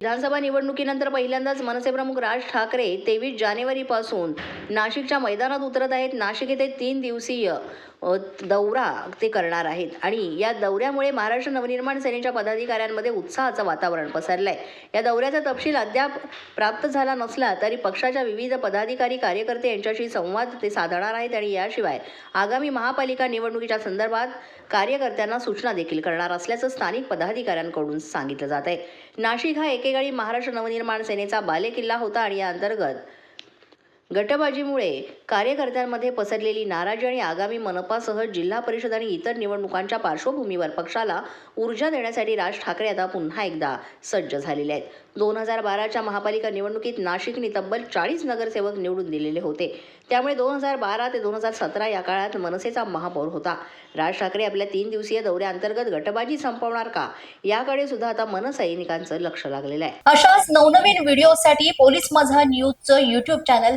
विधानसभा निवडणुकीनंतर पहिल्यांदाच मनसे प्रमुख राज ठाकरे तेवीस जानेवारीपासून नाशिकच्या मैदानात उतरत आहेत. नाशिक येथे तीन दिवसीय दौरा ते करणार आहेत. आणि या दौऱ्यामुळे महाराष्ट्र नवनिर्माण सेनेच्या पदाधिकाऱ्यांमध्ये उत्साहाचं वातावरण पसरलं आहे या दौऱ्याचा तपशील अद्याप प्राप्त झाला नसला तरी पक्षाच्या विविध पदाधिकारी कार्यकर्ते यांच्याशी संवाद ते साधणार आहेत आणि याशिवाय आगामी महापालिका निवडणुकीच्या संदर्भात कार्यकर्त्यांना सूचना देखील करणार असल्याचं स्थानिक पदाधिकाऱ्यांकडून सांगितलं जात आहे नाशिक हा एकेकाळी महाराष्ट्र नवनिर्माण सेनेचा बालेकिल्ला होता आणि या अंतर्गत गटबाजीमुळे कार्यकर्त्यांमध्ये पसरलेली नाराजी आणि आगामी मनपासह जिल्हा परिषद आणि इतर निवडणुकांच्या पार्श्वभूमीवर पक्षाला ऊर्जा देण्यासाठी राज ठाकरे आता पुन्हा एकदा सज्ज झालेले आहेत. दोन हजार बाराच्या महापालिका निवडणुकीत नाशिकने तब्बल चाळीस नगरसेवक निवडून दिलेले होते. त्यामुळे दोन हजार बारा ते दोन हजार सतरा या काळात मनसेचा महापौर होता. राज ठाकरे आपल्या तीन दिवसीय दौऱ्याअंतर्गत गटबाजी संपवणार का? याकडे सुद्धा आता मनसैनिकांचं लक्ष लागलेलं आहे. अशाच नवनवीन व्हिडिओसाठी पोलीस माझा न्यूजचं युट्यूब चॅनल